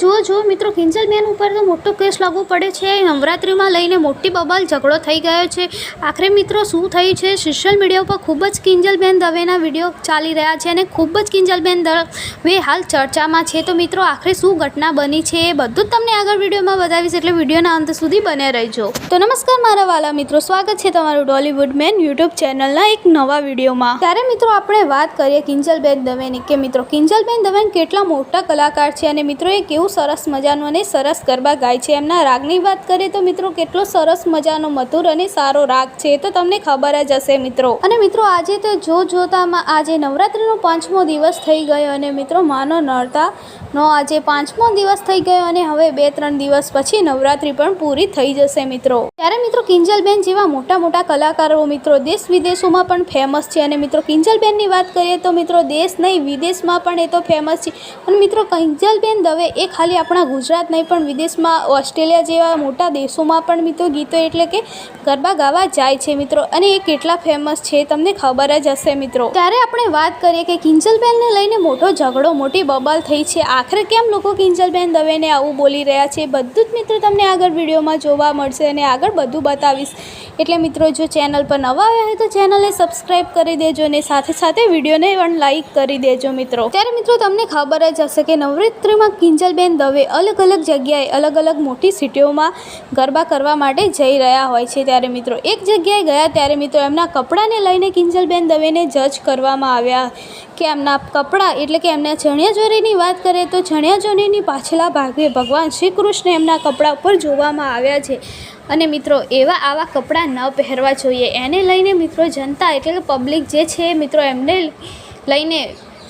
જુઓ જુઓ મિત્રો કિંજલબેન ઉપર તો મોટો કેસ લાગુ પડે છે. નવરાત્રિમાં લઈને મોટી બબાલ ઝઘડો થઈ ગયો છે. આખરે મિત્રો શું થયું છે? સોશિયલ મીડિયા ઉપર ખૂબ જ કિંજલબેન દવેના વીડિયો ચાલી રહ્યા છે અને ખૂબ જ કિંજલબેન દવે હાલ ચર્ચામાં છે. તો મિત્રો, આખરે શું ઘટના બની છે એ બધું તમને આગળ વિડીયોમાં બતાવીશ એટલે વિડીયોના અંત સુધી બને રહેજો. તો નમસ્કાર મારા વાલા મિત્રો, સ્વાગત છે તમારું ડોલીવુડ મેન યુટ્યુબ ચેનલના એક નવા વિડીયોમાં. ત્યારે મિત્રો, આપણે વાત કરીએ કિંજલબેન દવેની કે મિત્રો કિંજલબેન દવેન કેટલા મોટા કલાકાર છે અને મિત્રો, એ કેવું સરસ મજાનું અને સરસ ગરબા ગાય છે. એમના રાગની વાત કરીએ તો મિત્રો કેટલો સરસ મજાનો મધુર અને સારો રાગ છે તો તમને ખબર જ હશે મિત્રો. અને મિત્રો આજે તો જો જોતામાં આજે નવરાત્રિનો પાંચમો દિવસ થઈ ગયો અને મિત્રો માનો નડતા નો આજે પાંચમો દિવસ થઈ ગયો અને હવે બે ત્રણ દિવસ પછી નવરાત્રિ પણ પૂરી થઈ જશે મિત્રો. ત્યારે મિત્રો કિંજલબેન જેવા મોટા મોટા કલાકારો મિત્રો દેશ વિદેશોમાં પણ ફેમસ છે. અને મિત્રો કિંજલબેનની વાત કરીએ તો મિત્રો દેશ નહીં વિદેશમાં પણ એ તો ફેમસ છે. અને મિત્રો કિંજલબેન દવે એ ખાલી આપણા ગુજરાત નહીં, પણ વિદેશમાં, ઓસ્ટ્રેલિયા જેવા મોટા દેશોમાં પણ મિત્રો ગીતો એટલે કે ગરબા ગાવા જાય છે મિત્રો. અને એ કેટલા ફેમસ છે તમને ખબર જ હશે મિત્રો. ત્યારે આપણે વાત કરીએ કે કિંજલબેનને લઈને મોટો ઝઘડો, મોટી બબાલ થઈ છે. આખરે કેમ લોકો કિંજલબેન દવેને આવું બોલી રહ્યા છે? બધું જ મિત્રો તમને આગળ વિડીયોમાં જોવા મળશે અને આગળ બધું બતાવીશ. એટલે મિત્રો, જો ચેનલ પર નવા આવ્યા હોય તો ચેનલને સબસ્ક્રાઈબ કરી દેજો અને સાથે સાથે વિડીયોને પણ લાઈક કરી દેજો મિત્રો. ત્યારે મિત્રો, તમને ખબર જ હશે કે નવરાત્રિમાં કિંજલબેન દવે અલગ અલગ જગ્યાએ અલગ અલગ મોટી સિટીઓમાં ગરબા કરવા માટે જઈ રહ્યા હોય છે. ત્યારે મિત્રો એક જગ્યાએ ગયા ત્યારે મિત્રો એમના કપડાને લઈને કિંજલબેન દવેને જજ કરવામાં આવ્યા કે એમના કપડાં એટલે કે એમના ચણિયાચોરીની વાત કરીએ તો ચણિયાચોરીની પાછલા ભાગે ભગવાન શ્રી કૃષ્ણ એમના કપડાં ઉપર જોવામાં આવ્યા છે. અને મિત્રો એવા આવા કપડાં ન પહેરવા જોઈએ. એને લઈને મિત્રો જનતા એટલે કે પબ્લિક જે છે મિત્રો એમને લઈને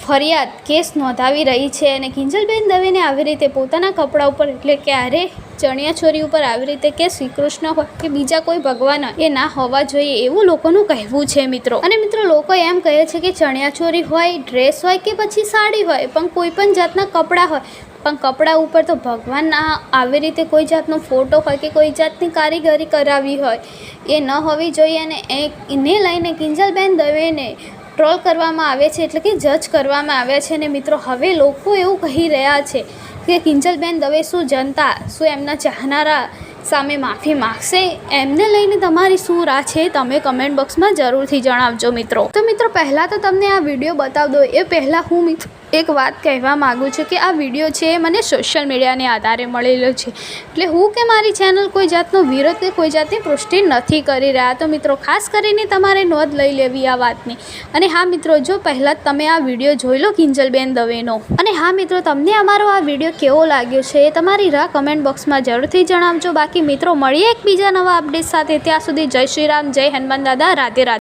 ફરિયાદ કેસ નોંધાવી રહી છે અને કિંજલબેન દવેને આવી રીતે પોતાના કપડાં ઉપર એટલે કે અરે ચણિયાચોરી ઉપર આવી રીતે કે શ્રી કૃષ્ણ હોય કે બીજા કોઈ ભગવાન એ ના હોવા જોઈએ એવું લોકોનું કહેવું છે, મિત્રો. અને મિત્રો, લોકો એમ કહે છે કે ચણિયાચોરી હોય, ડ્રેસ હોય કે પછી સાડી હોય, પણ કોઈ પણ જાતના કપડાં હોય. પણ કપડાં ઉપર તો ભગવાનના આવી રીતે કોઈ જાતનો ફોટો હોય કે કોઈ જાતની કારીગરી કરાવી હોય એ ન હોવી જોઈએ અને એને લઈને કિંજલબેન દવેને ટ્રોલ કરવામાં આવે છે, એટલે કે જજ કરવામાં આવ્યા છે અને મિત્રો, હવે લોકો એવું કહી રહ્યા છે કે કિંજલબેન દવે શું જનતા, શું એમના ચાહનારા સામે માફી માગશે? એમને લઈને તમારી શું રાહ છે? તમે કમેન્ટ બોક્સમાં જરૂરથી જણાવજો મિત્રો. તો મિત્રો, પહેલાં તો તમને આ વીડિયો બતાવ દો એ પહેલાં હું મિત્રો એક વાત કહેવા માગું છું કે આ વીડિયો છે એ મને સોશિયલ મીડિયાને આધારે મળેલો છે. એટલે હું કે મારી ચેનલ કોઈ જાતનો વિરોધ કે કોઈ જાતની પુષ્ટિ નથી કરી રહ્યા. તો મિત્રો, ખાસ કરીને તમારે નોંધ લઈ લેવી આ વાતની. અને હા મિત્રો, જો પહેલાં તમે આ વીડિયો જોઈ લો કિંજલબેન દવેનો. અને હા મિત્રો, તમને અમારો આ વીડિયો કેવો લાગ્યો છે એ તમારી રાહ કમેન્ટ બોક્સમાં જરૂરથી જણાવજો. બાકી મિત્રો, મળીએ એકબીજા નવા અપડેટ સાથે. ત્યાં સુધી જય શ્રી રામ, જય હનુમાન દાદા. રાધે રાધે.